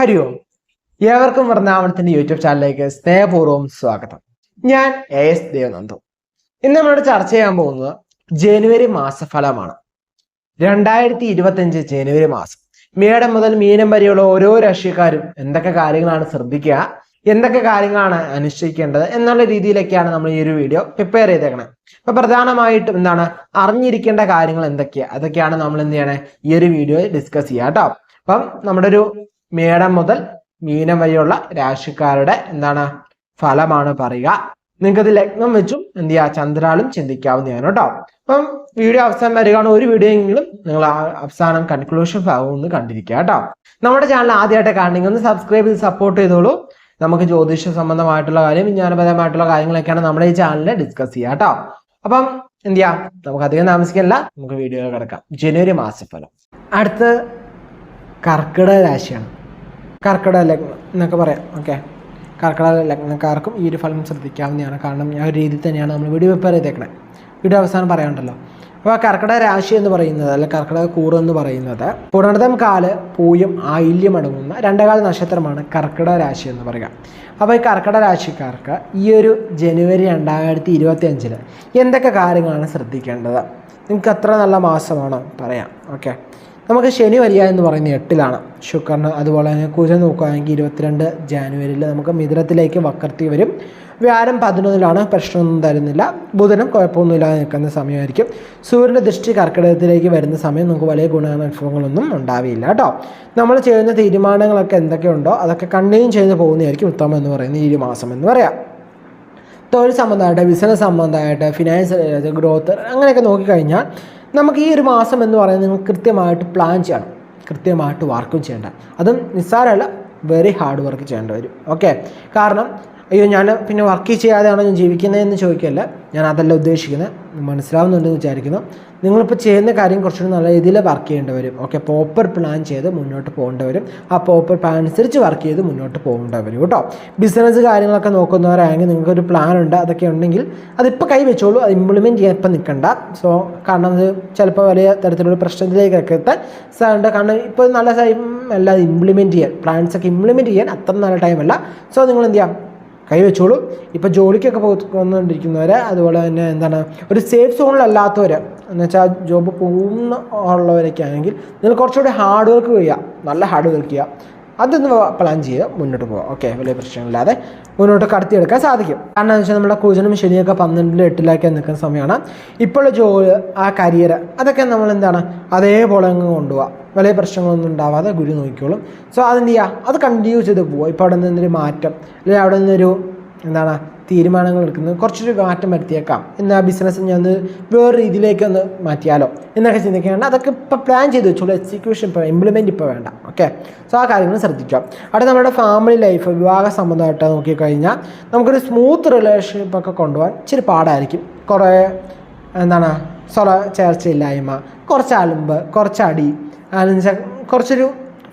ഹരി ഓം ഏവർക്കും വൃന്ദാവനത്തിന്റെ യൂട്യൂബ് ചാനലിലേക്ക് സ്നേഹപൂർവം സ്വാഗതം. ഞാൻ എ എസ് ദേവനന്ദു. ഇന്ന് നമ്മളോട് ചർച്ച ചെയ്യാൻ പോകുന്നത് ജനുവരി മാസഫലമാണ്. രണ്ടായിരത്തി ഇരുപത്തിയഞ്ച് ജനുവരി മാസം. മേടം മുതൽ മീനം വരെയുള്ള ഓരോ രാഷ്ട്രീയക്കാരും എന്തൊക്കെ കാര്യങ്ങളാണ് ശ്രദ്ധിക്കുക എന്തൊക്കെ കാര്യങ്ങളാണ് അനുഷ്ഠിക്കേണ്ടത് എന്നുള്ള രീതിയിലൊക്കെയാണ് നമ്മൾ ഈ ഒരു വീഡിയോ പ്രിപ്പയർ ചെയ്തേക്കണേ. അപ്പൊ പ്രധാനമായിട്ടും എന്താണ് അറിഞ്ഞിരിക്കേണ്ട കാര്യങ്ങൾ എന്തൊക്കെയാണ് അതൊക്കെയാണ് നമ്മൾ എന്ത് ചെയ്യണേ? ഈ ഒരു വീഡിയോ ഡിസ്കസ് ചെയ്യുക കേട്ടോ അപ്പം നമ്മുടെ ഒരു മേടം മുതൽ മീനം വരെയുള്ള രാശിക്കാരുടെ എന്താണ് ഫലമാണ് പറയുക. നിങ്ങൾക്ക് ഇത് ലഗ്നം വെച്ചും എന്ത് ചെയ്യുക? ചന്ദ്രാളും ചിന്തിക്കാവുന്നതാണ് കേട്ടോ. അപ്പം വീഡിയോ അവസാനം വരികയാണ്. ഒരു വീഡിയോ എങ്കിലും നിങ്ങൾ അവസാനം കൺക്ലൂഷൻ ഭാഗം കണ്ടിരിക്കുക കേട്ടോ. നമ്മുടെ ചാനൽ ആദ്യമായിട്ട് കാണണമെങ്കിൽ ഒന്ന് സബ്സ്ക്രൈബ് ചെയ്ത് സപ്പോർട്ട് ചെയ്തോളൂ. നമുക്ക് ജ്യോതിഷ സംബന്ധമായിട്ടുള്ള കാര്യം വിജ്ഞാനപരമായിട്ടുള്ള കാര്യങ്ങളൊക്കെയാണ് നമ്മുടെ ഈ ചാനലിൽ ഡിസ്കസ് ചെയ്യുക കേട്ടോ. അപ്പം എന്ത് ചെയ്യാം നമുക്ക് അധികം താമസിക്കല്ല നമുക്ക് വീഡിയോ കിടക്കാം. ജനുവരി മാസഫലം. അടുത്ത് കർക്കിടക രാശിയാണ്. കർക്കിടക ലഗ്നം എന്നൊക്കെ പറയാം. ഓക്കെ കർക്കിടക ലഗ്നക്കാർക്കും ഈ ഒരു ഫലം ശ്രദ്ധിക്കാവുന്നതാണ്. കാരണം ആ ഒരു രീതിയിൽ തന്നെയാണ് നമ്മൾ വീഡിയോ പ്രിപ്പയർ ചെയ്തേക്കണേ. വീഡിയോ അവസാനം പറയാനുണ്ടല്ലോ. അപ്പോൾ കർക്കിടക രാശി എന്ന് പറയുന്നത് അല്ല കർക്കിടക കൂറ് എന്ന് പറയുന്നത് പുണർദം കാൽ പൂയം ആയില്യം അടങ്ങുന്ന രണ്ടേകാല നക്ഷത്രമാണ് കർക്കിടക രാശി എന്ന് പറയുക. അപ്പോൾ ഈ കർക്കിടക രാശിക്കാർക്ക് ഈ ഒരു ജനുവരി രണ്ടായിരത്തി ഇരുപത്തി അഞ്ചിൽ എന്തൊക്കെ കാര്യങ്ങളാണ് ശ്രദ്ധിക്കേണ്ടത്? നിങ്ങൾക്ക് അത്ര നല്ല മാസമാണോ പറയാം. ഓക്കെ നമുക്ക് ശനി വരിക എന്ന് പറയുന്നത് എട്ടിലാണ്. ശുക്രന് അതുപോലെ തന്നെ കുജ നോക്കുകയാണെങ്കിൽ ഇരുപത്തിരണ്ട് ജാനുവരിയിൽ നമുക്ക് മിഥുനത്തിലേക്ക് വക്രത്തി വരും. വ്യാഴം പതിനൊന്നിലാണ് പ്രശ്നമൊന്നും തരുന്നില്ല. ബുധനും കുഴപ്പമൊന്നുമില്ലാതെ നിൽക്കുന്ന സമയമായിരിക്കും. സൂര്യന്റെ ദൃഷ്ടി കർക്കിടകത്തിലേക്ക് വരുന്ന സമയം നമുക്ക് വലിയ ഗുണാനുഭവങ്ങളൊന്നും ഉണ്ടാവില്ല കേട്ടോ. നമ്മൾ ചെയ്യുന്ന തീരുമാനങ്ങളൊക്കെ എന്തൊക്കെയുണ്ടോ അതൊക്കെ കണ്ടിന്യൂ ചെയ്ത് പോകുന്നതായിരിക്കും ഉത്തമം എന്ന് പറയുന്ന ഈ മാസം എന്ന് പറയാം. തൊഴിൽ സംബന്ധമായിട്ട് ബിസിനസ് സംബന്ധമായിട്ട് ഫിനാൻസ് ഗ്രോത്ത് അങ്ങനെയൊക്കെ നോക്കിക്കഴിഞ്ഞാൽ നമുക്ക് ഈ ഒരു മാസം എന്ന് പറയുന്നത് നിങ്ങൾ കൃത്യമായിട്ട് പ്ലാൻ ചെയ്യണം. കൃത്യമായിട്ട് വർക്കും ചെയ്യേണ്ട. അതും നിസ്സാരമല്ല വെരി ഹാർഡ് വർക്ക് ചെയ്യേണ്ടി വരും. ഓക്കെ കാരണം അയ്യോ ഞാൻ പിന്നെ വർക്ക് ചെയ്യാതെയാണോ ഞാൻ ജീവിക്കുന്നതെന്ന് ചോദിക്കല്ല ഞാൻ അതല്ല ഉദ്ദേശിക്കുന്നത്. മനസ്സിലാവുന്നുണ്ടെന്ന് വിചാരിക്കുന്നു. നിങ്ങളിപ്പോൾ ചെയ്യുന്ന കാര്യം കുറച്ചുകൂടി നല്ല രീതിയിൽ വർക്ക് ചെയ്യേണ്ടി വരും. ഓക്കെ പ്രോപ്പർ പ്ലാൻ ചെയ്ത് മുന്നോട്ട് പോകേണ്ടി വരും. ആ പ്രോപ്പർ പ്ലാൻ അനുസരിച്ച് വർക്ക് ചെയ്ത് മുന്നോട്ട് പോകേണ്ടി വരും കേട്ടോ. ബിസിനസ് കാര്യങ്ങളൊക്കെ നോക്കുന്നവരാണെങ്കിൽ നിങ്ങൾക്കൊരു പ്ലാൻ ഉണ്ട് അതൊക്കെ ഉണ്ടെങ്കിൽ അതിപ്പോൾ കൈ വെച്ചോളൂ. അത് ഇംപ്ലിമെന്റ് ചെയ്യാൻ ഇപ്പം നിൽക്കണ്ട സോ കാരണം അത് ചിലപ്പോൾ വലിയ തരത്തിലുള്ള പ്രശ്നത്തിലേക്കൊക്കെ എത്താൻ സാറുണ്ട് കാരണം ഇപ്പോൾ നല്ല ടൈം അല്ല ഇംപ്ലിമെന്റ് ചെയ്യാൻ പ്ലാൻസ് ഒക്കെ ഇംപ്ലിമെന്റ് ചെയ്യാൻ അത്ര നല്ല ടൈമല്ല സോ നിങ്ങൾ എന്ത് ചെയ്യാം? കൈവച്ചോളൂ. ഇപ്പോൾ ജോലിക്കൊക്കെ പോകുന്നുകൊണ്ടിരിക്കുന്നവർ അതുപോലെ തന്നെ എന്താണ് ഒരു സേഫ് സോണിലല്ലാത്തവർ എന്ന് വെച്ചാൽ ജോബ് പോകുന്ന ഉള്ളവരൊക്കെ ആണെങ്കിൽ നിങ്ങൾ കുറച്ചുകൂടി ഹാർഡ് വർക്ക് ചെയ്യുക. നല്ല ഹാർഡ് വർക്ക് ചെയ്യുക. അതൊന്ന് പ്ലാൻ ചെയ്യുക മുന്നോട്ട് പോകാം ഓക്കെ വലിയ പ്രശ്നങ്ങളില്ലാതെ മുന്നോട്ട് കടത്തിയെടുക്കാൻ സാധിക്കും. കാരണം എന്ന് വെച്ചാൽ നമ്മുടെ കുജനും ശനിയൊക്കെ പന്ത്രണ്ടിലും എട്ടിലൊക്കെ നിൽക്കുന്ന സമയമാണ്. ഇപ്പോഴുള്ള ജോലി ആ കരിയർ അതൊക്കെ നമ്മൾ എന്താണ്? അതേപോലെ അങ്ങ് കൊണ്ടുപോകാം വലിയ പ്രശ്നങ്ങളൊന്നും ഉണ്ടാവാതെ ഗുരു നോക്കിക്കോളും. സോ അതെന്ത് ചെയ്യുക അത് കണ്ടിന്യൂ ചെയ്ത് പോവുക ഇപ്പോൾ അവിടെ നിന്നൊരു മാറ്റം? അല്ലെങ്കിൽ അവിടെ നിന്നൊരു എന്താണ് തീരുമാനങ്ങൾ എടുക്കുന്നത് കുറച്ചൊരു മാറ്റം വരുത്തിയേക്കാം. എന്നാൽ ബിസിനസ് ഞാൻ വേറെ രീതിയിലേക്ക് ഒന്ന് മാറ്റിയാലോ എന്നൊക്കെ ചിന്തിക്കുകയാണ് അതൊക്കെ ഇപ്പോൾ പ്ലാൻ ചെയ്ത് വെച്ചോളൂ. എക്സിക്യൂഷൻ ഇപ്പോൾ ഇംപ്ലിമെന്റ് ഇപ്പോൾ വേണ്ട. ഓക്കെ സോ ആ കാര്യങ്ങൾ ശ്രദ്ധിക്കാം അവിടെ നമ്മുടെ ഫാമിലി ലൈഫ് വിവാഹ സംബന്ധമായിട്ട് നോക്കിക്കഴിഞ്ഞാൽ നമുക്കൊരു സ്മൂത്ത് റിലേഷൻഷിപ്പ് ഒക്കെ കൊണ്ടുപോകാൻ ഇച്ചിരി പാടായിരിക്കും. കുറേ എന്താണ് സ്വല ചേർച്ചയില്ലായ്മ കുറച്ച് അലുമ്പ് കുറച്ച് അടി കുറച്ചൊരു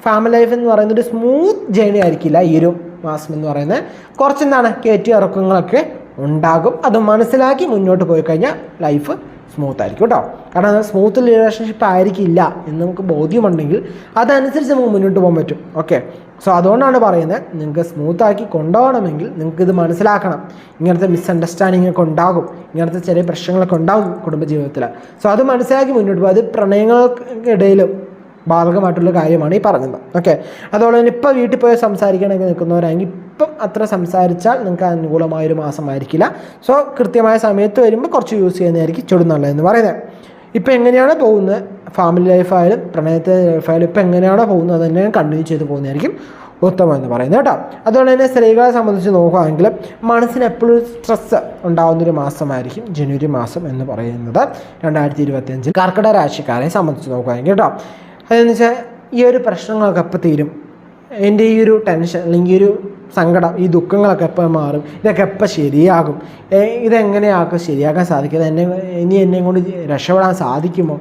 ഫാമിലി ലൈഫ് എന്ന് പറയുന്നത് ഒരു സ്മൂത്ത് ജേണി ആയിരിക്കില്ല ഈ ഒരു മാസം എന്ന് പറയുന്നത് കുറച്ചെന്താണ് കയറ്റി ഇറക്കങ്ങളൊക്കെ ഉണ്ടാകും. അത് മനസ്സിലാക്കി മുന്നോട്ട് പോയി കഴിഞ്ഞാൽ ലൈഫ് സ്മൂത്ത് ആയിരിക്കും കേട്ടോ. കാരണം സ്മൂത്ത് റിലേഷൻഷിപ്പ് ആയിരിക്കില്ല എന്ന് നമുക്ക് ബോധ്യമുണ്ടെങ്കിൽ അതനുസരിച്ച് നമുക്ക് മുന്നോട്ട് പോകാൻ പറ്റും. ഓക്കെ സോ അതുകൊണ്ടാണ് പറയുന്നത് നിങ്ങൾക്ക് സ്മൂത്താക്കി കൊണ്ടുപോകണമെങ്കിൽ നിങ്ങൾക്ക് ഇത് മനസ്സിലാക്കണം. ഇങ്ങനത്തെ മിസ്അണ്ടർസ്റ്റാൻഡിംഗ് ഒക്കെ ഉണ്ടാകും. ഇങ്ങനത്തെ ചെറിയ പ്രശ്നങ്ങളൊക്കെ ഉണ്ടാകും കുടുംബജീവിതത്തിൽ സോ അത് മനസ്സിലാക്കി മുന്നോട്ട് പോകും. അത് പ്രണയങ്ങൾക്കിടയിലും ബാധകമായിട്ടുള്ള കാര്യമാണ് ഈ പറഞ്ഞത്. ഓക്കെ അതുപോലെ തന്നെ ഇപ്പോൾ വീട്ടിൽ പോയി സംസാരിക്കണമെങ്കിൽ നിൽക്കുന്നവരാണെങ്കിൽ ഇപ്പം അത്ര സംസാരിച്ചാൽ നിങ്ങൾക്ക് അനുകൂലമായൊരു മാസമായിരിക്കില്ല. സോ കൃത്യമായ സമയത്ത് വരുമ്പോൾ കുറച്ച് യൂസ് ചെയ്യുന്നതായിരിക്കും ചുടു നല്ലതെന്ന് പറയുന്നത്. ഇപ്പം എങ്ങനെയാണ് പോകുന്നത്? ഫാമിലി ലൈഫായാലും പ്രണയത്തെ ലൈഫായാലും ഇപ്പം എങ്ങനെയാണ് പോകുന്നത്? അത് തന്നെ കണ്ടിന്യൂ ചെയ്ത് പോകുന്നതായിരിക്കും ഉത്തമം എന്ന് പറയുന്നത് കേട്ടോ. അതുകൊണ്ട് തന്നെ സ്ത്രീകളെ സംബന്ധിച്ച് നോക്കുകയാണെങ്കിൽ മനസ്സിന് എപ്പോഴും സ്ട്രെസ് ഉണ്ടാകുന്നൊരു മാസമായിരിക്കും. ജനുവരി മാസം എന്ന് പറയുന്നത് രണ്ടായിരത്തി ഇരുപത്തിയഞ്ചിൽ കർക്കിടക രാശിക്കാരെ സംബന്ധിച്ച് നോക്കുകയാണെങ്കിൽ കേട്ടോ. അതെന്ന് വെച്ചാൽ ഈ ഒരു പ്രശ്നങ്ങളൊക്കെ എപ്പോൾ തീരും? എന്റെ ഈ ഒരു ടെൻഷൻ അല്ലെങ്കിൽ ഒരു സങ്കടം ഈ ദുഃഖങ്ങളൊക്കെ എപ്പോൾ മാറും? ഇതൊക്കെ എപ്പോൾ ശരിയാകും? ഇതെങ്ങനെയാക്കും ശരിയാക്കാൻ സാധിക്കും? എന്നെ ഇനി എന്നെ കൊണ്ട് രക്ഷപ്പെടാൻ സാധിക്കുമോ?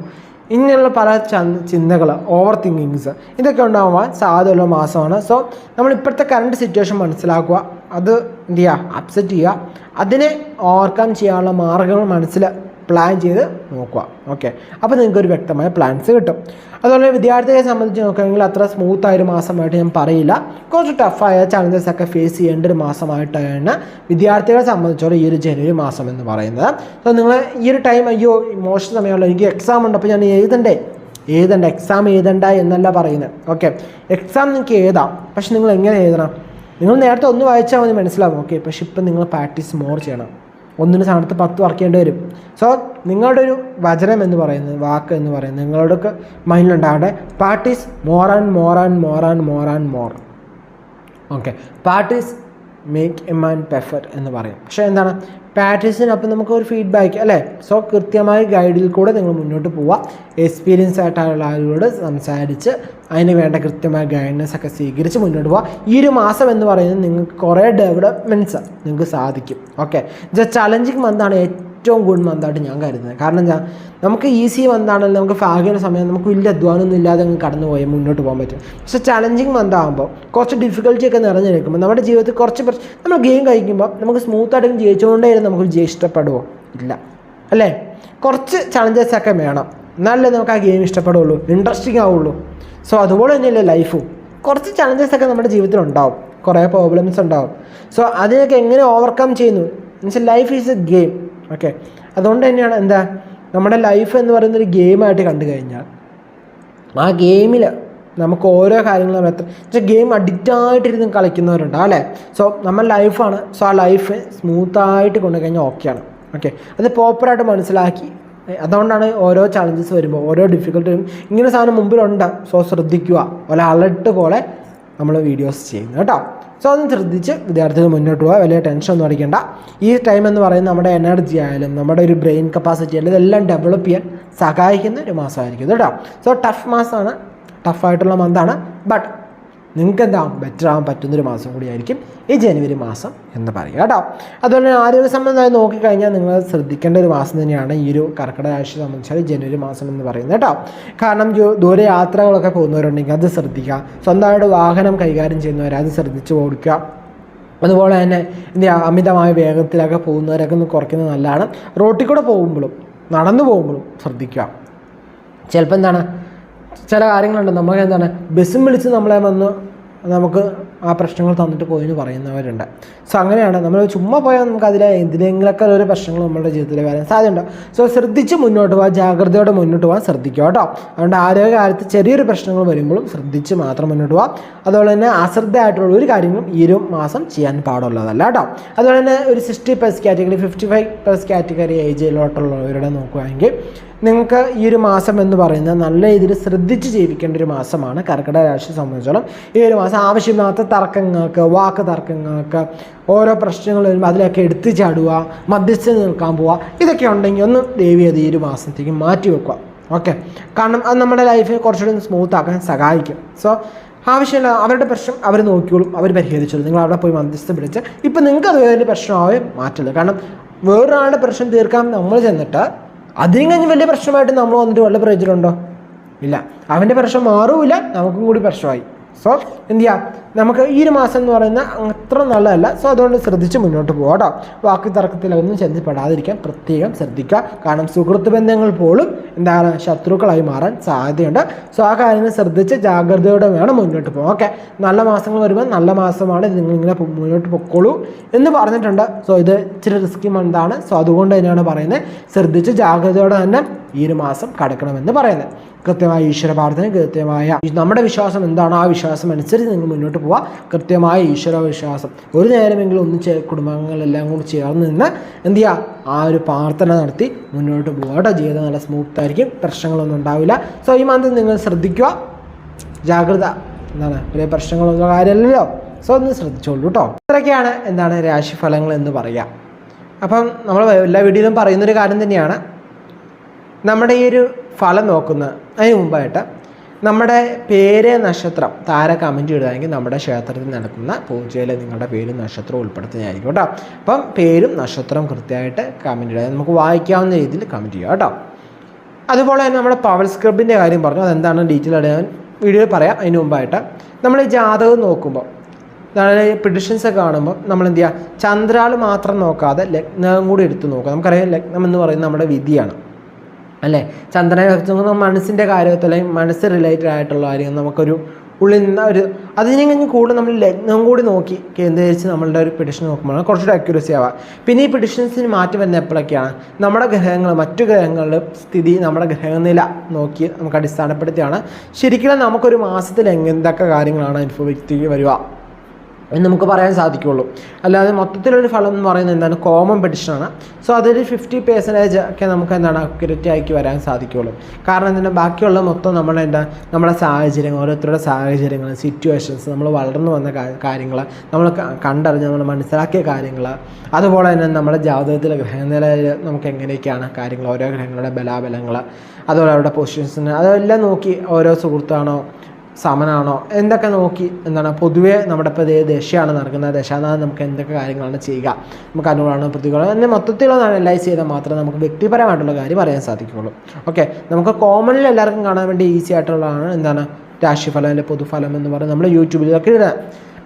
ഇങ്ങനെയുള്ള പല ചന്ത ചിന്തകൾ ഓവർ തിങ്കിങ്സ് ഇതൊക്കെ ഉണ്ടാകുവാൻ സാധ്യതയുള്ള മാസമാണ്. സോ നമ്മൾ ഇപ്പോഴത്തെ കറണ്ട് സിറ്റുവേഷൻ മനസ്സിലാക്കുക. അത് എന്ത് ചെയ്യുക? അപ്സെറ്റ് ചെയ്യുക. അതിനെ ഓവർകം ചെയ്യാനുള്ള മാർഗങ്ങൾ മനസ്സിൽ പ്ലാൻ ചെയ്ത് നോക്കുക. ഓക്കെ അപ്പോൾ നിങ്ങൾക്ക് ഒരു വ്യക്തമായ പ്ലാൻസ് കിട്ടും. അതുപോലെ വിദ്യാർത്ഥികളെ സംബന്ധിച്ച് നോക്കുകയാണെങ്കിൽ അത്ര സ്മൂത്ത് ആയ ഒരു മാസമായിട്ട് ഞാൻ പറയില്ല. കുറച്ച് ടഫായ ചാലഞ്ചസ് ഒക്കെ ഫേസ് ചെയ്യേണ്ട ഒരു മാസമായിട്ടാണ് വിദ്യാർത്ഥികളെ സംബന്ധിച്ചോളം ഈ ഒരു ജനുവരി മാസം എന്ന് പറയുന്നത്. അപ്പോൾ നിങ്ങൾ ഈ ഒരു ടൈം അയ്യോ മോശം സമയമുള്ള എനിക്ക് എക്സാം ഉണ്ട്. അപ്പോൾ ഞാൻ എഴുതണ്ടേ? എഴുതണ്ട. എക്സാം എഴുതണ്ട എന്നല്ല പറയുന്നത്. ഓക്കെ എക്സാം നിങ്ങൾക്ക് എഴുതാം. പക്ഷെ നിങ്ങൾ എങ്ങനെ എഴുതണം? നിങ്ങൾ നേരത്തെ ഒന്ന് വായിച്ചാൽ മതി. മനസ്സിലാവും. ഓക്കെ പക്ഷെ ഇപ്പം നിങ്ങൾ പ്രാക്ടീസ് മോർ ചെയ്യണം. ഒന്നിന് സ്ഥാനത്ത് പത്ത് വർക്ക് ചെയ്യേണ്ടി വരും. സോ നിങ്ങളുടെ ഒരു വചനം എന്ന് പറയുന്നത് വാക്ക് എന്ന് പറയുന്നത് നിങ്ങളുടെ മൈൻഡിലുണ്ടാകട്ടെ parties more and more and more and more and more okay practice make a man പെഫർ എന്ന് പറയും. പക്ഷേ എന്താണ്? പ്രാക്ടീസിനപ്പം നമുക്ക് ഒരു ഫീഡ്ബാക്ക് അല്ലേ? സോ കൃത്യമായ ഗൈഡിൽ കൂടെ നിങ്ങൾ മുന്നോട്ട് പോവുക. എക്സ്പീരിയൻസ് ആയിട്ടുള്ള ആളുകളോട് സംസാരിച്ച് അതിന് വേണ്ട കൃത്യമായ ഗൈഡൻസ് ഒക്കെ സ്വീകരിച്ച് മുന്നോട്ട് പോവുക. ഈ ഒരു മാസം എന്ന് പറയുന്നത് നിങ്ങൾക്ക് കുറേ ഡെവലപ്മെന്റ്സ് നിങ്ങൾക്ക് സാധിക്കും. ഓക്കെ ഇത് ചലഞ്ചിങ് മന്താണ് ഏറ്റവും ഗുഡ് മന്തായിട്ട് ഞാൻ കരുതുന്നത്. കാരണം എന്താ നമുക്ക് ഈസി മന്താണല്ലോ നമുക്ക് ഭാഗ്യമുള്ള സമയം നമുക്ക് വലിയ അധ്വാനമൊന്നും ഇല്ലാതെ അങ്ങ് കടന്നു പോയാൽ മുന്നോട്ട് പോകാൻ പറ്റും. പക്ഷേ ചലഞ്ചിങ് മന്താകുമ്പോൾ കുറച്ച് ഡിഫിക്കൽറ്റി ഒക്കെ നിറഞ്ഞു നിൽക്കുമ്പോൾ നമ്മുടെ ജീവിതത്തിൽ കുറച്ച് നമ്മൾ ഗെയിം കഴിക്കുമ്പോൾ നമുക്ക് സ്മൂത്തായിട്ട് ജയിച്ചുകൊണ്ടേ നമുക്ക് വിജയം ഇല്ല. അല്ലേ? കുറച്ച് ചലഞ്ചസ് ഒക്കെ വേണം. എന്നാലേ നമുക്ക് ആ ഗെയിം ഇഷ്ടപ്പെടുള്ളൂ ഇൻട്രസ്റ്റിംഗ് ആവുള്ളൂ. സോ അതുപോലെ തന്നെയല്ലേ ലൈഫും കുറച്ച് ചലഞ്ചസ് ഒക്കെ നമ്മുടെ ജീവിതത്തിൽ ഉണ്ടാവും. കുറേ പ്രോബ്ലംസ് ഉണ്ടാവും. സോ അതിനൊക്കെ എങ്ങനെ ഓവർകം ചെയ്യുന്നു? Means life is a game okay അതുകൊണ്ട് തന്നെയാണ് എന്താ? നമ്മുടെ ലൈഫ് എന്ന് പറയുന്ന ഒരു ഗെയിമായിട്ട് കണ്ടു കഴിഞ്ഞാൽ ആ ഗെയിമിൽ നമുക്ക് ഓരോ കാര്യങ്ങളും എത്ര പക്ഷേ ഗെയിം അഡിക്റ്റായിട്ടിരുന്ന് കളിക്കുന്നവരുണ്ട് അല്ലേ? സോ നമ്മൾ ലൈഫാണ് സോ ആ ലൈഫ് സ്മൂത്തായിട്ട് കൊണ്ടു കഴിഞ്ഞാൽ ഓക്കെയാണ് ഓക്കെ അത് പ്രോപ്പറായിട്ട് മനസ്സിലാക്കി. അതുകൊണ്ടാണ് ഓരോ ചലഞ്ചസ് വരുമ്പോൾ ഓരോ ഡിഫിക്കൽട്ടി ഇങ്ങനെ സാധനം മുമ്പിലുണ്ട്. സോ ശ്രദ്ധിക്കുക. അലർട്ട് പോലെ നമ്മൾ വീഡിയോസ് ചെയ്യുന്നത് കേട്ടോ. സോ അതും ശ്രദ്ധിച്ച് വിദ്യാർത്ഥികൾ മുന്നോട്ട് പോവുക വലിയ ടെൻഷൻ ഒന്നും അടിക്കേണ്ട. ഈ ടൈം എന്ന് പറയുന്നത് നമ്മുടെ എനർജി ആയാലും നമ്മുടെ ഒരു ബ്രെയിൻ കപ്പാസിറ്റി ആയാലും ഇതെല്ലാം ഡെവലപ്പ് ചെയ്യാൻ സഹായിക്കുന്ന ഒരു മാസമായിരിക്കും കേട്ടോ. സോ ടഫ് മാസമാണ് ടഫായിട്ടുള്ള മന്താണ് ബട്ട് നിങ്ങൾക്ക് എന്താ ബെറ്റർ ആവാൻ പറ്റുന്നൊരു മാസം കൂടിയായിരിക്കും ഈ ജനുവരി മാസം എന്ന് പറയുക കേട്ടോ. അതുപോലെ തന്നെ ആരോഗ്യ സംബന്ധമായി നോക്കിക്കഴിഞ്ഞാൽ നിങ്ങൾ ശ്രദ്ധിക്കേണ്ട ഒരു മാസം തന്നെയാണ് ഈ ഒരു കർക്കിടക രാശിയെ സംബന്ധിച്ചാൽ ജനുവരി മാസം എന്ന് പറയുന്നത് കേട്ടോ. കാരണം ദൂരെ യാത്രകളൊക്കെ പോകുന്നവരുണ്ടെങ്കിൽ അത് ശ്രദ്ധിക്കുക. സ്വന്തമായിട്ട് വാഹനം കൈകാര്യം ചെയ്യുന്നവർ അത് ശ്രദ്ധിച്ച് ഓടിക്കുക. അതുപോലെ തന്നെ എന്ത് അമിതമായ വേഗത്തിലൊക്കെ പോകുന്നവരൊക്കെ ഒന്ന് കുറയ്ക്കുന്നത് നല്ലതാണ്. റോട്ടിൽ കൂടെ പോകുമ്പോഴും നടന്നു പോകുമ്പോഴും ശ്രദ്ധിക്കുക. ചിലപ്പോൾ എന്താണ് ചില കാര്യങ്ങളുണ്ട്. നമുക്ക് എന്താണ് ബസ്സും വിളിച്ച് നമ്മളെ വന്ന് നമുക്ക് ആ പ്രശ്നങ്ങൾ തന്നിട്ട് പോയി എന്ന് പറയുന്നവരുണ്ട്. സോ അങ്ങനെയാണ്. നമ്മൾ ചുമ്മാ പോയാൽ നമുക്ക് അതിലെ എന്തിനെങ്കിലൊക്കെ ഒരു പ്രശ്നങ്ങൾ നമ്മുടെ ജീവിതത്തിൽ വരാൻ സാധ്യതയുണ്ട്. സോ ശ്രദ്ധിച്ച് മുന്നോട്ട് പോകാൻ ജാഗ്രതയോടെ മുന്നോട്ട് പോകാൻ ശ്രദ്ധിക്കുക കേട്ടോ. അതുകൊണ്ട് ആരോഗ്യകാലത്ത് ചെറിയൊരു പ്രശ്നങ്ങൾ വരുമ്പോഴും ശ്രദ്ധിച്ച് മാത്രം മുന്നോട്ട് പോകാം അതുപോലെ തന്നെ അശ്രദ്ധയായിട്ടുള്ള ഒരു കാര്യങ്ങളും ഈ ഒരു മാസം ചെയ്യാൻ പാടുള്ളതല്ല കേട്ടോ. അതുപോലെ തന്നെ ഒരു sixty plus category fifty five plus category ഏജിലോട്ടുള്ളവരുടെ നോക്കുകയാണെങ്കിൽ നിങ്ങൾക്ക് ഈ ഒരു മാസം എന്ന് പറയുന്നത് നല്ല രീതിയിൽ ശ്രദ്ധിച്ച് ജീവിക്കേണ്ട ഒരു മാസമാണ്. കർക്കിടക രാശി സംബന്ധിച്ചോളം ഈ ഒരു മാസം ആവശ്യമില്ലാത്ത തർക്കങ്ങൾക്ക് വാക്ക് തർക്കങ്ങൾക്ക് ഓരോ പ്രശ്നങ്ങൾ വരുമ്പോൾ അതിലൊക്കെ എടുത്തു ചാടുക മധ്യസ്ഥ നിൽക്കാൻ പോവുക ഇതൊക്കെ ഉണ്ടെങ്കിൽ ഒന്ന് ദേവി അത് ഈ ഒരു മാസത്തേക്ക് മാറ്റി വെക്കുക. ഓക്കെ. കാരണം അത് നമ്മുടെ ലൈഫ് കുറച്ചുകൂടി സ്മൂത്ത് ആക്കാൻ സഹായിക്കും. സോ ആവശ്യമില്ല അവരുടെ പ്രശ്നം അവർ നോക്കിയോളും അവർ പരിഹരിച്ചോളും. നിങ്ങൾ അവിടെ പോയി മധ്യസ്ഥ പിടിച്ച് ഇപ്പം നിങ്ങൾക്ക് അത് വേറെ പ്രശ്നമാവേ മാറ്റുള്ളൂ കാരണം വേറൊരാളുടെ പ്രശ്നം തീർക്കാൻ നമ്മൾ ചെന്നിട്ട് അതിനും കഴിഞ്ഞ് വലിയ പ്രശ്നമായിട്ട് നമ്മൾ വന്നിട്ട് വല്ല പ്രയോജനമുണ്ടോ? ഇല്ല. അവന്റെ പ്രശ്നം മാറുമില്ല നമുക്കും കൂടി പ്രശ്നമായി. സോ എന്ത് ചെയ്യാം? നമുക്ക് ഈ ഒരു മാസം എന്ന് പറയുന്ന അത്ര നല്ലതല്ല. സോ അതുകൊണ്ട് ശ്രദ്ധിച്ച് മുന്നോട്ട് പോകാം കേട്ടോ വാക്ക് തർക്കത്തിലൊന്നും ചെന്ന് പെടാതിരിക്കാൻ പ്രത്യേകം ശ്രദ്ധിക്കുക. കാരണം സുഹൃത്ത് ബന്ധങ്ങൾ പോലും എന്താണ് ശത്രുക്കളായി മാറാൻ സാധ്യതയുണ്ട്. സോ ആ കാര്യങ്ങൾ ശ്രദ്ധിച്ച് ജാഗ്രതയോടെ വേണം മുന്നോട്ട് പോകാം ഓക്കെ നല്ല മാസങ്ങൾ വരുമ്പോൾ നല്ല മാസമാണ്. നിങ്ങളിങ്ങനെ മുന്നോട്ട് പൊക്കോളൂ എന്ന് പറഞ്ഞിട്ടുണ്ട്. സോ ഇത് ഇച്ചിരി റിസ്കി മന്താണ് സോ അതുകൊണ്ട് തന്നെയാണ് പറയുന്നത്. ശ്രദ്ധിച്ച് ജാഗ്രതയോടെ തന്നെ ഈ ഒരു മാസം കടക്കണമെന്ന് പറയുന്നത്. കൃത്യമായ ഈശ്വര പ്രാർത്ഥന കൃത്യമായ നമ്മുടെ വിശ്വാസം എന്താണോ ആ വിശ്വാസം അനുസരിച്ച് നിങ്ങൾ മുന്നോട്ട് പോവുക കൃത്യമായ ഈശ്വര വിശ്വാസം ഒരു നേരമെങ്കിലും ഒന്ന് കുടുംബങ്ങളെല്ലാം കൂടി ചേർന്ന് നിന്ന് എന്ത് ചെയ്യുക ആ ഒരു പ്രാർത്ഥന നടത്തി മുന്നോട്ട് പോവുക കേട്ടോ. ജീവിതം നല്ല സ്മൂത്ത് ആയിരിക്കും പ്രശ്നങ്ങളൊന്നും ഉണ്ടാവില്ല. സോ ഈ മന്ത് നിങ്ങൾ ശ്രദ്ധിക്കുക. ജാഗ്രത. എന്താണ്? വലിയ പ്രശ്നങ്ങളൊന്നും കാര്യമല്ലല്ലോ. സോ ഒന്ന് ശ്രദ്ധിച്ചോളൂ കേട്ടോ ഇത്രയൊക്കെയാണ് എന്താണ് രാശിഫലങ്ങൾ എന്ന് പറയുക അപ്പം നമ്മൾ എല്ലാ വീഡിയോയിലും പറയുന്നൊരു കാര്യം തന്നെയാണ്. നമ്മുടെ ഈ ഒരു ഫലം നോക്കുന്ന അതിന് മുമ്പായിട്ട് നമ്മുടെ പേര് നക്ഷത്രം താര കമന്റ് ഇടുകയാണെങ്കിൽ നമ്മുടെ ക്ഷേത്രത്തിൽ നടക്കുന്ന പൂജയിൽ നിങ്ങളുടെ പേരും നക്ഷത്രവും ഉൾപ്പെടുത്തുന്നതായിരിക്കും കേട്ടോ. അപ്പം പേരും നക്ഷത്രവും കൃത്യമായിട്ട് കമന്റ് ഇടുക. നമുക്ക് വായിക്കാവുന്ന രീതിയിൽ കമന്റ് ചെയ്യുക കേട്ടോ. അതുപോലെ തന്നെ നമ്മുടെ പവർ സ്ക്രബിന്റെ കാര്യം പറഞ്ഞു. അതെന്താണ് ഡീറ്റെയിൽ ആയിട്ട് ഞാൻ വീഡിയോയിൽ പറയാം. അതിന് മുമ്പായിട്ട് നമ്മൾ ഈ ജാതകം നോക്കുമ്പോൾ പ്രിഡിഷൻസ് ഒക്കെ കാണുമ്പോൾ നമ്മൾ എന്ത് ചെയ്യുക? ചന്ദ്രാൾ മാത്രം നോക്കാതെ ലഗ്നം കൂടി എടുത്ത് നോക്കുക. നമുക്കറിയാം ലഗ്നം എന്ന് പറയുന്നത് നമ്മുടെ വിധിയാണ്. അല്ലേ? ചന്ദ്രനെ വെച്ച് മനസ്സിന്റെ കാര്യത്തിൽ അല്ലെങ്കിൽ മനസ്സ് റിലേറ്റഡ് ആയിട്ടുള്ള കാര്യം നമുക്കൊരു ഉള്ളിൽ നിന്ന് ഒരു അതിനെ കഴിഞ്ഞ് കൂടുതൽ നമ്മൾ ലഗ്നം കൂടി നോക്കി കേന്ദ്രീകരിച്ച് നമ്മളുടെ ഒരു പിടിഷൻ നോക്കുമ്പോൾ കുറച്ചുകൂടി അക്യൂറസി ആവാം. പിന്നെ ഈ പിടിഷൻസിന് മാറ്റി വരുന്ന എപ്പോഴൊക്കെയാണ്? നമ്മുടെ ഗ്രഹങ്ങൾ മറ്റു ഗ്രഹങ്ങളുടെ സ്ഥിതി നമ്മുടെ ഗ്രഹനില നോക്കി നമുക്ക് അടിസ്ഥാനപ്പെടുത്തിയാണ്. ശരിക്കും നമുക്കൊരു മാസത്തിൽ എന്തൊക്കെ കാര്യങ്ങളാണ് അനുഭവിക്കുക വരിക? എന്ന് നമുക്ക് പറയാൻ സാധിക്കുള്ളൂ. അല്ലാതെ മൊത്തത്തിലൊരു ഫലം എന്ന് പറയുന്നത് എന്താണ്? കോമൺ പെഡിഷനാണ് സോ അതൊരു ഫിഫ്റ്റി പെർസെന്റേജ് ഒക്കെ നമുക്ക് എന്താണ്? അക്യുറേറ്റ് ആക്കി വരാൻ സാധിക്കുള്ളൂ. കാരണം എന്താണ്? ബാക്കിയുള്ള മൊത്തം നമ്മുടെ എന്താ? നമ്മുടെ സാഹചര്യങ്ങൾ ഓരോരുത്തരുടെ സാഹചര്യങ്ങൾ സിറ്റുവേഷൻസ് നമ്മൾ വളർന്നു വന്ന കാര്യങ്ങൾ നമ്മൾ കണ്ടറിഞ്ഞ് നമ്മൾ മനസ്സിലാക്കിയ കാര്യങ്ങൾ അതുപോലെ തന്നെ നമ്മുടെ ജാതകത്തിലെ ഗ്രഹനിലയിൽ നമുക്ക് എങ്ങനെയൊക്കെയാണ് കാര്യങ്ങൾ ഓരോ ഗ്രഹങ്ങളുടെ ബലാബലങ്ങൾ അതുപോലെ അവരുടെ പൊസിഷൻസിന് അതെല്ലാം നോക്കി ഓരോ സുഹൃത്താണോ സമനാണോ? എന്തൊക്കെ നോക്കി എന്താണ്? പൊതുവേ നമ്മുടെ ഇപ്പോൾ ഏത് ദശയാണ് നടക്കുന്നത്. ദശാനാഥം നമുക്ക് എന്തൊക്കെ കാര്യങ്ങളാണ് ചെയ്യുക? നമുക്ക് അനുകൂലമാണ് പ്രതികൂലം? എന്നെ മൊത്തത്തിലുള്ള അനലൈസ് ചെയ്താൽ മാത്രമേ നമുക്ക് വ്യക്തിപരമായിട്ടുള്ള കാര്യം അറിയാൻ സാധിക്കുകയുള്ളൂ. ഓക്കെ നമുക്ക് കോമണിൽ എല്ലാവർക്കും കാണാൻ വേണ്ടി ഈസി ആയിട്ടുള്ളതാണ് എന്താണ്? രാശിഫലം അല്ലെങ്കിൽ പൊതുഫലം എന്ന് പറയുന്നത് നമ്മൾ യൂട്യൂബിലൊക്കെ ഇടുക.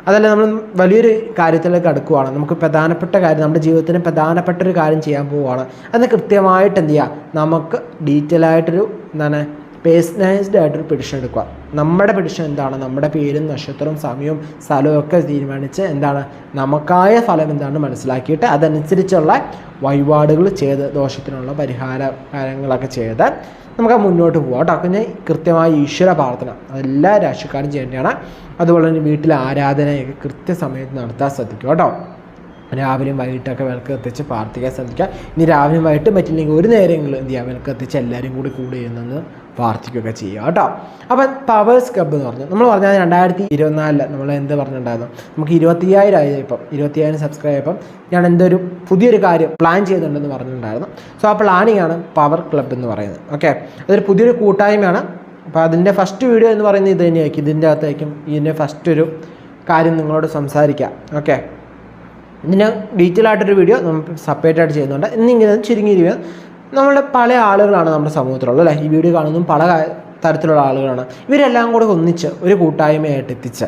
അതല്ല നമ്മൾ വലിയൊരു കാര്യത്തിലേക്ക് അടുക്കുവാണ്. നമുക്ക് പ്രധാനപ്പെട്ട കാര്യം നമ്മുടെ ജീവിതത്തിന് പ്രധാനപ്പെട്ട ഒരു കാര്യം ചെയ്യാൻ പോവുകയാണ്. അത് കൃത്യമായിട്ട് എന്ത് ചെയ്യുക? നമുക്ക് ഡീറ്റെയിൽ ആയിട്ടൊരു എന്താണ് പേഴ്സണലൈസ്ഡ് ആയിട്ടൊരു പെഡിഷൻ എടുക്കുക. നമ്മുടെ പെഡിഷൻ എന്താണ്? നമ്മുടെ പേരും നക്ഷത്രവും സമയവും സ്ഥലവും ഒക്കെ തീരുമാനിച്ച് എന്താണ്? നമുക്കായ ഫലം എന്താണെന്ന് മനസ്സിലാക്കിയിട്ട് അതനുസരിച്ചുള്ള വഴിപാടുകൾ ചെയ്ത് ദോഷത്തിനുള്ള പരിഹാര കാര്യങ്ങളൊക്കെ ചെയ്ത് നമുക്ക് മുന്നോട്ട് പോകാം കേട്ടോ. പിന്നെ കൃത്യമായ ഈശ്വര പ്രാർത്ഥന. അതെല്ലാ രാശിക്കാരും ചെയ്യേണ്ടതാണ് അതുപോലെ തന്നെ വീട്ടിലെ ആരാധനയൊക്കെ കൃത്യസമയത്ത് നടത്താൻ ശ്രദ്ധിക്കുക കേട്ടോ. രാവിലെയും വൈകിട്ടൊക്കെ വിളക്ക് കത്തിച്ച് പ്രാർത്ഥിക്കാൻ ശ്രദ്ധിക്കുക. ഇനി രാവിലെയും വൈകിട്ടും പറ്റില്ലെങ്കിൽ ഒരു നേരമെങ്കിലും എന്ത് ചെയ്യുക വിളക്ക് കത്തിച്ച് എല്ലാവരും കൂടി കൂടി ചെയ്യുന്നത് പ്രാർത്ഥിക്കുകയൊക്കെ ചെയ്യുക കേട്ടോ. അപ്പം പവേഴ്സ് ക്ലബ്ബ് എന്ന് പറഞ്ഞു. നമ്മൾ പറഞ്ഞാൽ രണ്ടായിരത്തി ഇരുപത്തിനാലിൽ നമ്മൾ എന്ത് പറഞ്ഞിട്ടുണ്ടായിരുന്നു? നമുക്ക് ഇരുപത്തിയായിരം ആയി ഇപ്പം. ഇരുപത്തിയായിരം സബ്സ്ക്രൈബ് ആയപ്പം ഞാൻ എന്തൊരു പുതിയൊരു കാര്യം പ്ലാൻ ചെയ്യുന്നുണ്ടെന്ന് പറഞ്ഞിട്ടുണ്ടായിരുന്നു. സോ ആ പ്ലാനിങ് ആണ് പവർ ക്ലബ്ബ് എന്ന് പറയുന്നത്. ഓക്കെ അതൊരു പുതിയൊരു കൂട്ടായ്മയാണ്. അപ്പോൾ അതിന്റെ ഫസ്റ്റ് വീഡിയോ എന്ന് പറയുന്നത് ഇത് തന്നെയായിരിക്കും. ഇതിന്റെ അകത്തേക്കും ഇതിന്റെ ഫസ്റ്റ് ഒരു കാര്യം നിങ്ങളോട് സംസാരിക്കാം ഓക്കെ ഇതിന് ഡീറ്റെയിൽ ആയിട്ടൊരു വീഡിയോ നമ്മൾ സെപ്പറേറ്റ് ആയിട്ട് ചെയ്യുന്നുണ്ട്. ഇന്നിങ്ങനെ ചുരുങ്ങിയിരിക്കുക നമ്മുടെ പല ആളുകളാണ് നമ്മുടെ സമൂഹത്തിലുള്ളത് അല്ലേ? ഈ വീഡിയോ കാണുന്നതും പല തരത്തിലുള്ള ആളുകളാണ്. ഇവരെല്ലാം കൂടെ ഒന്നിച്ച് ഒരു കൂട്ടായ്മയായിട്ട് എത്തിച്ച്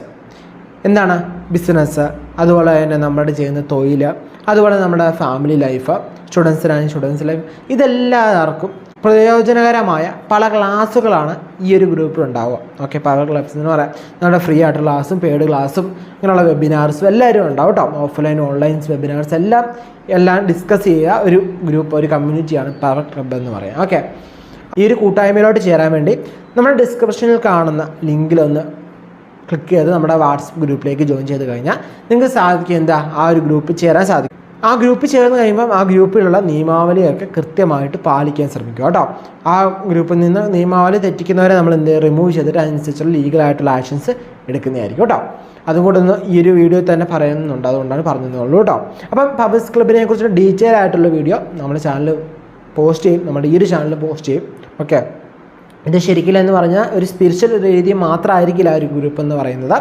എന്താണ്? ബിസിനസ് അതുപോലെ തന്നെ നമ്മുടെ ചെയ്യുന്ന തൊഴിൽ അതുപോലെ നമ്മുടെ ഫാമിലി ലൈഫ് സ്റ്റുഡൻസിനാണെങ്കിൽ സ്റ്റുഡൻസ് ലൈഫ് ഇതെല്ലാവർക്കും പ്രയോജനകരമായ പല ക്ലാസ്സുകളാണ് ഈ ഒരു ഗ്രൂപ്പിൽ ഉണ്ടാവുക. ഓക്കെ പല ക്ലാസ് എന്ന് പറയാം. നമ്മുടെ ഫ്രീ ആയിട്ടുള്ള ക്ലാസ്സും പെയ്ഡ് ക്ലാസ്സും ഇങ്ങനെയുള്ള വെബിനാർസും എല്ലാവരും ഉണ്ടാവും കേട്ടോ. ഓഫ്ലൈൻ ഓൺലൈൻ വെബിനാർസ് എല്ലാം എല്ലാം ഡിസ്കസ് ചെയ്യുക ഒരു ഗ്രൂപ്പ് ഒരു കമ്മ്യൂണിറ്റിയാണ് പവർ ക്ലബ് എന്ന് പറയാം. ഓക്കെ ഈ ഒരു കൂട്ടായ്മയിലോട്ട് ചേരാൻ വേണ്ടി നമ്മുടെ ഡിസ്ക്രിപ്ഷനിൽ കാണുന്ന ലിങ്കിലൊന്ന് ക്ലിക്ക് ചെയ്ത് നമ്മുടെ വാട്സപ്പ് ഗ്രൂപ്പിലേക്ക് ജോയിൻ ചെയ്ത് കഴിഞ്ഞാൽ നിങ്ങൾക്ക് സാധിക്കും എന്താ? ആ ഒരു ഗ്രൂപ്പിൽ ചേരാൻ സാധിക്കും. ആ ഗ്രൂപ്പ് ചേർന്ന് കഴിയുമ്പം ആ ഗ്രൂപ്പിലുള്ള നിയമാവലിയൊക്കെ കൃത്യമായിട്ട് പാലിക്കാൻ ശ്രമിക്കുക കേട്ടോ. ആ ഗ്രൂപ്പിൽ നിന്ന് നിയമാവലി തെറ്റിക്കുന്നവരെ നമ്മൾ എന്ത് റിമൂവ് ചെയ്തിട്ട് അതിനനുസരിച്ചുള്ള ലീഗലായിട്ടുള്ള ആക്ഷൻസ് എടുക്കുന്നതായിരിക്കും കേട്ടോ. അതുകൊണ്ടൊന്ന് ഈ ഒരു വീഡിയോ തന്നെ പറയുന്നുണ്ട്. അതുകൊണ്ടാണ് പറഞ്ഞതെന്നുള്ളൂ കേട്ടോ. അപ്പം പബ്ലിക് ക്ലബിനെ കുറിച്ചുള്ള ഡീറ്റെയിൽ ആയിട്ടുള്ള വീഡിയോ നമ്മുടെ ചാനൽ പോസ്റ്റ് ചെയ്യും. നമ്മുടെ ഈ ഒരു ചാനലിൽ പോസ്റ്റ് ചെയ്യും. ഓക്കെ ഇത് ശരിക്കില്ല എന്ന് പറഞ്ഞാൽ ഒരു സ്പിരിച്വൽ രീതി മാത്രമായിരിക്കില്ല ആ ഒരു ഗ്രൂപ്പ് എന്ന് പറയുന്നത്.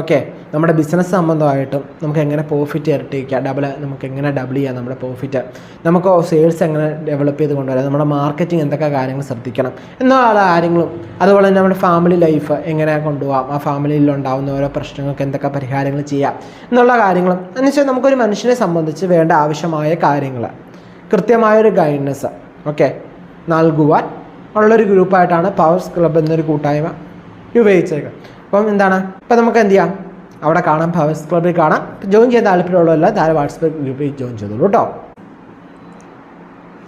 ഓക്കെ നമ്മുടെ ബിസിനസ് സംബന്ധമായിട്ടും നമുക്ക് എങ്ങനെ പ്രോഫിറ്റ് ഇരട്ടിക്കാം ഡബിൾ നമുക്ക് എങ്ങനെ ഡബിൾ ചെയ്യാം നമ്മുടെ പ്രോഫിറ്റ് നമുക്ക് സെയിൽസ് എങ്ങനെ ഡെവലപ്പ് ചെയ്ത് കൊണ്ടുവരാം? നമ്മുടെ മാർക്കറ്റിംഗ് എന്തൊക്കെ കാര്യങ്ങൾ ശ്രദ്ധിക്കണം? എന്നുള്ള കാര്യങ്ങളും അതുപോലെ തന്നെ നമ്മുടെ ഫാമിലി ലൈഫ് എങ്ങനെ കൊണ്ടുപോകാം? ആ ഫാമിലിയിൽ ഉണ്ടാകുന്ന ഓരോ പ്രശ്നങ്ങൾക്ക് എന്തൊക്കെ പരിഹാരങ്ങൾ ചെയ്യാം? എന്നുള്ള കാര്യങ്ങളും എന്ന് വെച്ചാൽ നമുക്കൊരു മനുഷ്യനെ സംബന്ധിച്ച് വേണ്ട ആവശ്യമായ കാര്യങ്ങൾ കൃത്യമായൊരു ഗൈഡൻസ് ഓക്കെ നൽകുവാൻ ഉള്ളൊരു ഗ്രൂപ്പായിട്ടാണ് പവേഴ്സ് ക്ലബ് എന്നൊരു കൂട്ടായ്മ ഉപയോഗിച്ചേക്കുന്നത് അപ്പം എന്താണ്? ഇപ്പം നമുക്ക് എന്ത് ചെയ്യാം? അവിടെ കാണാം പവേഴ്സ് ക്ലബ്ബിൽ കാണാം. ജോയിൻ ചെയ്യാൻ താല്പര്യമുള്ളവരെല്ലാം താരം വാട്സപ്പ് ഗ്രൂപ്പിൽ ജോയിൻ ചെയ്തോളൂ കേട്ടോ.